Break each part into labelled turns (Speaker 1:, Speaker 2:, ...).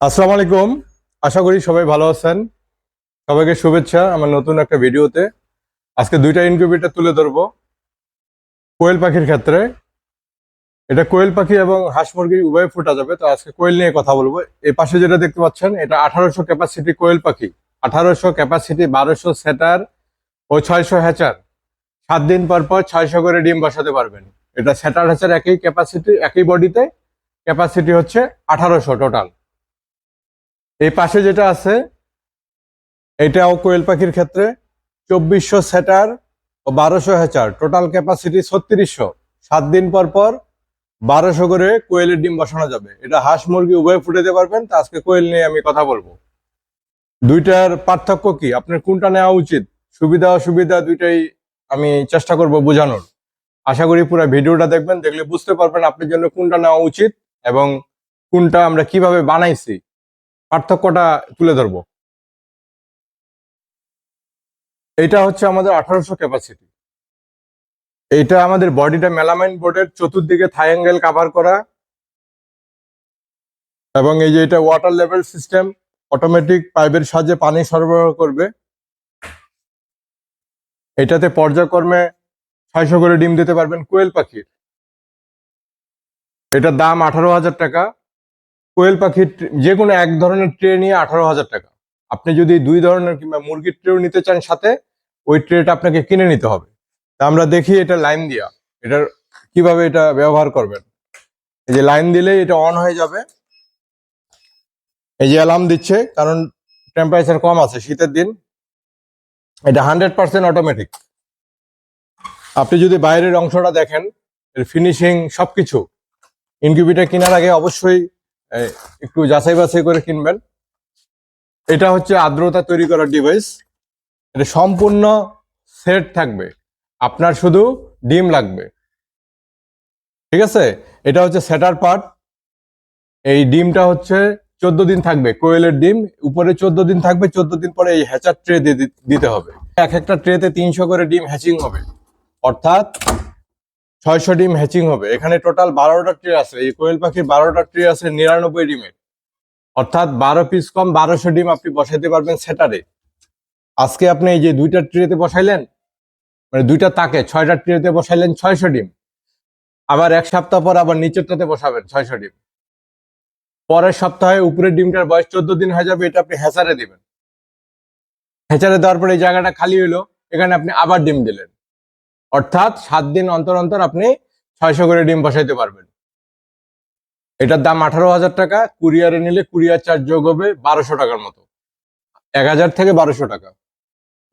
Speaker 1: আসসালামু আলাইকুম। আশা করি সবাই ভালো আছেন। সবাইকে শুভেচ্ছা আমার নতুন একটা ভিডিওতে। আজকে দুইটা ইনকিউবেটর তুলে ধরবো। কোয়েল পাখির ক্ষেত্রে। এটা কোয়েল পাখি এবং হাঁস মুরগি উভয় ফুটা যাবে। তো আজকে কোয়েল নিয়ে কথা বলব। এই পাশে যেটা দেখতে পাচ্ছেন, এটা আঠারোশো ক্যাপাসিটি কোয়েল পাখি। আঠারোশো ক্যাপাসিটি বারোশো সেটার ও ছয়শো হ্যাচার। সাত দিন পর পর ছয়শো করে ডিম বসাতে পারবেন। এটা সেটার হ্যাচার একই ক্যাপাসিটি একই বডিতে ক্যাপাসিটি হচ্ছে আঠারোশো টোটাল এই পাশে যেটা আছে, এটাও কোয়েল পাখির ক্ষেত্রে চব্বিশশো সেটার ও বারোশো হ্যাচার টোটাল ক্যাপাসিটি ছত্রিশশো। সাত দিন পর পর বারোশো করে কোয়েলের ডিম বসানো যাবে। এটা হাঁস মুরগি উভয় ফুটাতে পারবেন, তা আজকে কোয়েল নিয়ে আমি কথা বলব। দুইটার পার্থক্য কি? আপনার কোনটা নেওয়া উচিত? সুবিধা, অসুবিধা দুইটাই আমি চেষ্টা করব বোঝানোর। আশা করি পুরো ভিডিওটা দেখবেন, দেখলে বুঝতে পারবেন আপনার জন্য কোনটা নেওয়া উচিত এবং কোনটা আমরা কীভাবে বানাইছি। পার্থক্যটা তুলে ধরবো। এটা হচ্ছে আমাদের আঠারোশো ক্যাপাসিটি এইটা আমাদের বডিটা মেলামাইন বোর্ডের চতুর্দিকে থাই অ্যাঙ্গেল কাভার করা। এবং এই যে এটা ওয়াটার লেভেল সিস্টেম অটোমেটিক পাইপের সাহায্যে পানি সরবরাহ করবে। এটাতে পর্যায়ক্রমে ছয়শো করে ডিম দিতে পারবেন কোয়েল পাখির। এটার দাম আঠারো হাজার টাকা। কোয়েল পাখির যে কোনো এক ধরনের ট্রে নিয়ে আঠারো হাজার টাকা। আপনি যদি দুই ধরনের কিংবা মুরগির ট্রেও নিতে চান সাথে, ওই ট্রেটা আপনাকে কিনে নিতে হবে। তা আমরা দেখি এটা লাইন দিয়া, এটার কীভাবে এটা ব্যবহার করবেন। এই যে লাইন দিলেই এটা অন হয়ে যাবে। এই যে অ্যালার্ম দিচ্ছে, কারণ টেম্পারেচার কম আছে শীতের দিন। এটা হান্ড্রেড পার্সেন্ট অটোমেটিক আপনি যদি বাইরের অংশটা দেখেন, এর ফিনিশিং সবকিছু। ইনকিউবেটর কেনার আগে অবশ্যই একটু যাচাই বাছাই করে কিনবেন। এটা হচ্ছে আর্দ্রতা তৈরি করার ডিভাইস এটা সম্পূর্ণ সেট থাকবে। আপনার শুধু ডিম লাগবে। ঠিক আছে? এটা হচ্ছে সেটার পার্ট এই ডিমটা হচ্ছে চোদ্দ দিন থাকবে। কোয়েলের ডিম। উপরে চোদ্দ দিন থাকবে। চোদ্দ দিন পরে এই হ্যাচার ট্রে দিতে হবে। এক একটা ট্রেতে তিনশো করে ডিম হ্যাচিং হবে। অর্থাৎ ছয়শো ডিম হ্যাচিং হবে। এখানে টোটাল বারোটা ট্রে আছে। এই কোয়েল পাখির বারোটা ট্রে আছে নিরানব্বই ডিমের। অর্থাৎ বারো পিস কম বারোশো ডিম আপনি বসাইতে পারবেন সেটারে আজকে আপনি এই যে দুইটা ট্রেতে বসাইলেন মানে দুইটা তাকে, ছয়টা ট্রেতে বসাইলেন ছয়শো ডিম। আবার এক সপ্তাহ পর আবার নিচেরটাতে বসাবেন ছয়শো ডিম। পরের সপ্তাহে উপরের ডিমটার বয়স চোদ্দ দিন হয়ে যাবে, এটা আপনি হ্যাচারে দিবেন। হ্যাচারে দেওয়ার পরে এই জায়গাটা খালি হইল, এখানে আপনি আবার ডিম দিলেন। অর্থাৎ সাত দিন অন্তর অন্তর আপনি ছয়শো করে ডিম বসাইতে পারবেন। এটার দাম আঠারো হাজার টাকা, কুরিয়ারে নিলে কুরিয়ার চার্জ যোগ হবে বারোশো টাকার মতো। এক হাজার থেকে বারোশো টাকা।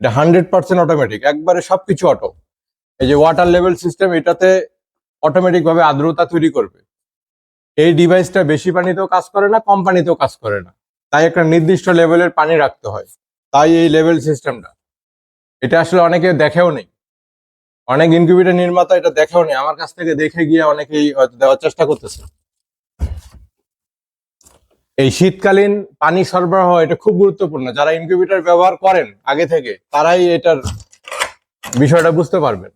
Speaker 1: এটা হান্ড্রেড পার্সেন্ট অটোমেটিক একবারে সবকিছু অটো এই যে ওয়াটার লেভেল সিস্টেম এটাতে অটোমেটিক ভাবে আর্দ্রতা তৈরি করবে। এই ডিভাইসটা বেশি পানিতেও কাজ করে না, কম পানিতেও কাজ করে না। তাই একটা নির্দিষ্ট লেভেলের পানি রাখতে হয়। তাই এই লেভেল সিস্টেমটা এটা আসলে অনেকে দেখেও নেই। অনেক ইনকিউবেটর নির্মাতা এটা দেখেও নেই আমার কাছ থেকে দেখে গিয়ে অনেকেই দেওয়ার চেষ্টা করতেছে। এই শীতকালীন পানি সরবরাহ এটা খুব গুরুত্বপূর্ণ। যারা ইনকিউবেটর ব্যবহার করেন আগে থেকে, তারাই এটার বিষয়টা বুঝতে পারবেন।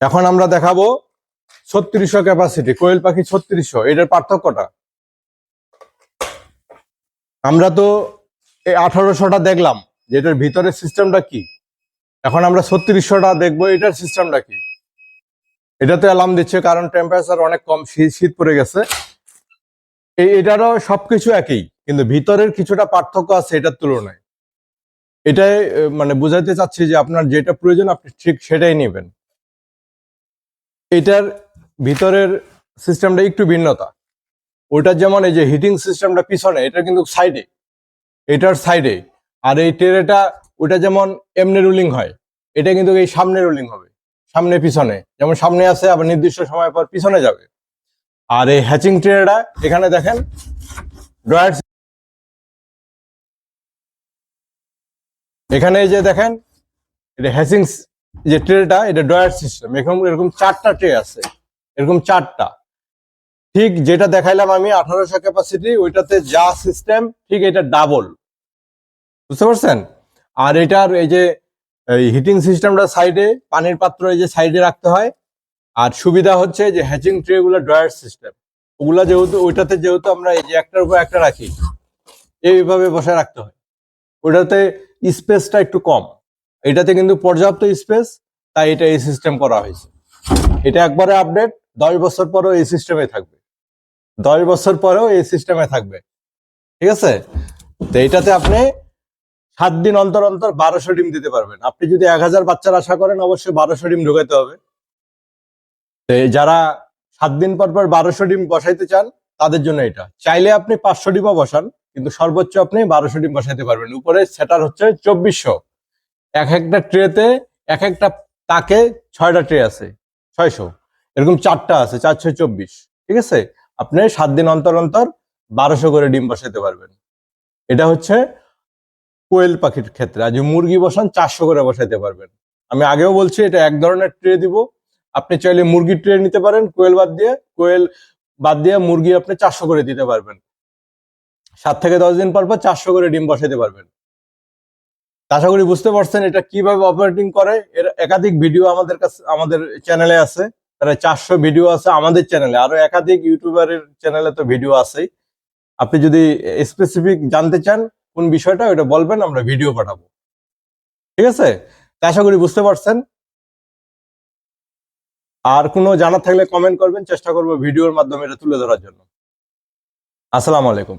Speaker 1: এখন আমরা দেখাবো ছত্রিশশো ক্যাপাসিটি কোয়েল পাখি ছত্রিশশো, এটার পার্থক্যটা। আমরা তো এই আঠারোশোটা দেখলাম যে এটার ভিতরের সিস্টেমটা কি? এখন আমরা ছত্রিশশোটা দেখব, এটার সিস্টেমটা কি? এটাতে অ্যালার্ম দিচ্ছে কারণ টেম্পারেচার অনেক কম, শীত পড়ে গেছে। এই এটারও সবকিছু একই, কিন্তু ভিতরের কিছুটা পার্থক্য আছে এটার তুলনায়। এটাই মানে বুঝাইতে চাচ্ছি যে আপনার যেটা প্রয়োজন আপনি ঠিক সেটাই নেবেন। এটার ভিতরের সিস্টেমটা একটু ভিন্নতা। ওটার যেমন এই যে হিটিং সিস্টেমটা পিছনে, এটা কিন্তু সাইডে এটার সাইডে আর এই ট্রেটা ওটা যেমন এমনি রুলিং হয়, এটা কিন্তু এই সামনে রুলিং হবে, সামনে পিছনে। যেমন সামনে আছে, আবার নির্দিষ্ট সময় পর পিছনে যাবে। আর এই হ্যাচিং ট্রেটা এখানে দেখেন ড্রয়ার এখানে এই যে দেখেন, এটা হ্যাচিং যে ট্রেটা এটা ড্রয়ার সিস্টেম এরকম এরকম চারটা ট্রে আছে, এরকম চারটা। ঠিক যেটা দেখাইলাম আমি, আঠারোশো ক্যাপাসিটি ওইটাতে যা সিস্টেম ঠিক এটা ডাবল বুঝতে পারছেন? আর এটার এই যে হিটিং সিস্টেমটা সাইডে পানির পাত্র এই যে সাইডে রাখতে হয়। আর সুবিধা হচ্ছে যে হ্যাচিং ট্রে গুলো ড্রয়ার সিস্টেম ওগুলা যেহেতু, ওইটাতে যেহেতু আমরা এই যে একটার উপর একটা রাখি, এইভাবে বসায় রাখতে হয়। ওইটাতে স্পেসটা একটু কম। এটাতে কিন্তু পর্যাপ্ত স্পেস তাই এটা এই সিস্টেম করা হয়েছে। এটা একবারে আপডেট দশ বছর পরেও এই সিস্টেমে থাকবে। দশ বছর পরেও এই সিস্টেমে থাকবে। ঠিক আছে? তো এইটাতে আপনি সাত দিন অন্তর অন্তর বারোশো ডিম দিতে পারবেন। আপনি যদি এক হাজার বাচ্চার আশা করেন, অবশ্যই বারোশো ডিম ঢোকাইতে হবে। তো যারা সাত দিন পর পর বারোশো ডিম বসাইতে চান, তাদের জন্য এটা। চাইলে আপনি পাঁচশো ডিমও বসান, কিন্তু সর্বোচ্চ আপনি বারোশো ডিম বসাইতে পারবেন। উপরে সেটার হচ্ছে চব্বিশশো। এক একটা ট্রেতে এক একটা তাকে ছয়টা ট্রে আছে, ছয়শো। এরকম চারটা আছে চার ছয় চব্বিশ। ঠিক আছে? আপনি সাত দিন অন্তর অন্তর বারোশো করে ডিম বসাইতে পারবেন। এটা হচ্ছে কোয়েল পাখির ক্ষেত্রে। আজ মুরগি বসান, চারশো করে বসাইতে পারবেন। আমি আগেও বলছি, এটা এক ধরনের ট্রে দিব। আপনি চাইলে মুরগির ট্রে নিতে পারেন, কোয়েল বাদ দিয়ে। কোয়েল বাদ দিয়ে মুরগি আপনি চারশো করে দিতে পারবেন। সাত থেকে দশ দিন পর পর চারশো করে ডিম বসাইতে পারবেন। আশা করি বুঝতে পারছেন এটা কীভাবে অপারেটিং করে। এর একাধিক ভিডিও আমাদের কাছে, আমাদের চ্যানেলে আছে। প্রায় চারশো ভিডিও আছে আমাদের চ্যানেলে আরও একাধিক ইউটিউবারের চ্যানেলে তো ভিডিও আছেই। আপনি যদি স্পেসিফিক জানতে চান কোন বিষয়টা, ওইটা বলবেন, আমরা ভিডিও পাঠাবো। ঠিক আছে? আশা করি বুঝতে পারছেন। আর কোনো জানা থাকলে কমেন্ট করবেন, চেষ্টা করব ভিডিওর মাধ্যমে এটা তুলে ধরার জন্য। আসসালামু আলাইকুম।